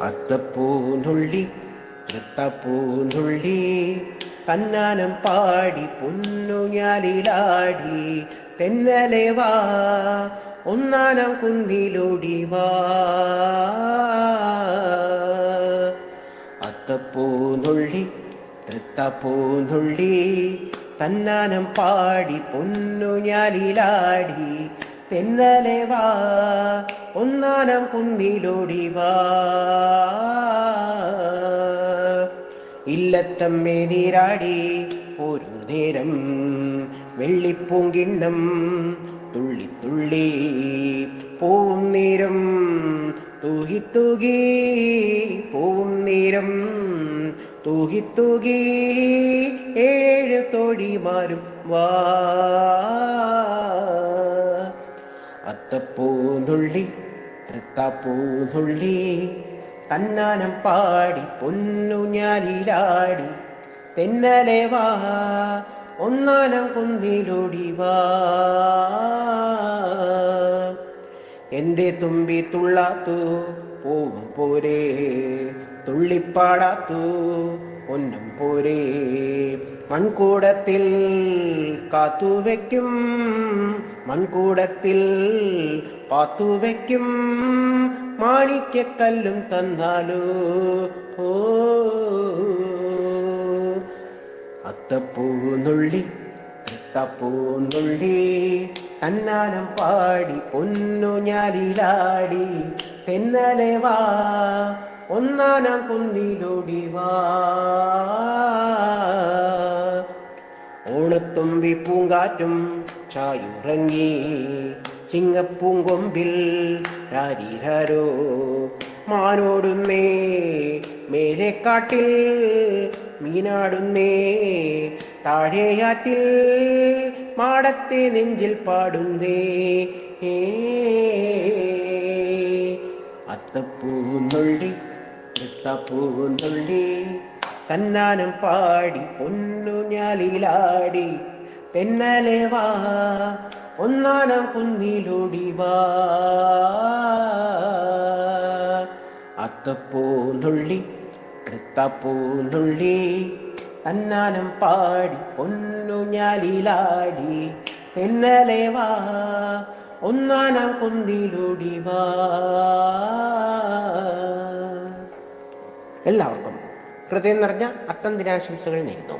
അത്തപ്പൂനുള്ളി തൃത്തപ്പൂനുള്ളി കന്നാനം പാടി പൊന്നുഞ്ഞാലിലാടി തെന്നലെ വാ ഒന്നാനം കുന്നിലൊടി വാ. അത്തപ്പൂനുള്ളി തൃത്തപ്പൂനുള്ളി തന്നാനം പാടി പൊന്നുഞ്ഞാലിലാടി തെന്നലെ വാ. ഒന്നാനം കുന്നിലൊടിവാ ഇല്ലത്തമ്മേ നീരാടി ഒരു നേരം വെള്ളിപ്പൂങ്കിണ്ണം തുള്ളി തുള്ളി പോവും നേരം തൂകി തൂകി പോവും നേരം തൂകി തൂകി ഏഴ് തോടിമാരും വാ. അത്തപ്പൂന്നുള്ളി തൃത്താപ്പൂന്നുള്ളി തന്നാനം പാടി പൊന്നു ഞാലിലാടി തെന്നലെ വാ ഒന്നാനം കുന്തിലൊടി വാ. എന്റെ തുമ്പി തുള്ളാത്തു? പോവും പോരേ. തുള്ളിപ്പാടാത്തു. ഒന്നും പോരേ. മൺകൂടത്തിൽ കാത്തുവെക്കും മൺകൂടത്തിൽ പാത്തുവെക്കും മാണിക്യക്കല്ലും തന്നാലോ? ഓ അത്തപ്പൂന്നുള്ളി തൃത്തപ്പൂന്നുള്ളി തന്നാനം പാടി പൊന്നുഞ്ഞാലിലാടി തെന്നലെ വാ ഒന്നാനം കുന്നിലൊടി വാ. ഓണത്തുമ്പി പൂങ്കാറ്റും ചായുറങ്ങി ചിങ്ങപ്പൂങ്കൊമ്പിൽ രാരിഹരോ മാനോടുന്നേ മേലെക്കാട്ടിൽ മീനാടുന്നേ താഴെയാറ്റിൽ മാടത്തെ നെഞ്ചിൽ പാടുന്നേ. അത്തപ്പൂന്നുള്ളി തൃത്തപ്പൂന്നുള്ളി തന്നാനം പാടി പൊന്നു ഞാലിലാടി. തെന്നലെ വാ ഒന്നാനം കുന്നിലൊടി കൃത്തപ്പൂന്തുള്ളി തൃത്തപ്പൂന്നുള്ളി തന്നാനം പാടി പൊന്നുഞ്ഞാലിലാടി എന്നലെ വാ ഒന്നാനം കുന്തിലൂടി വാ. എല്ലാവർക്കും ഹൃദയം നിറഞ്ഞ അത്തം ദിനാശംസകൾ നേരുന്നു.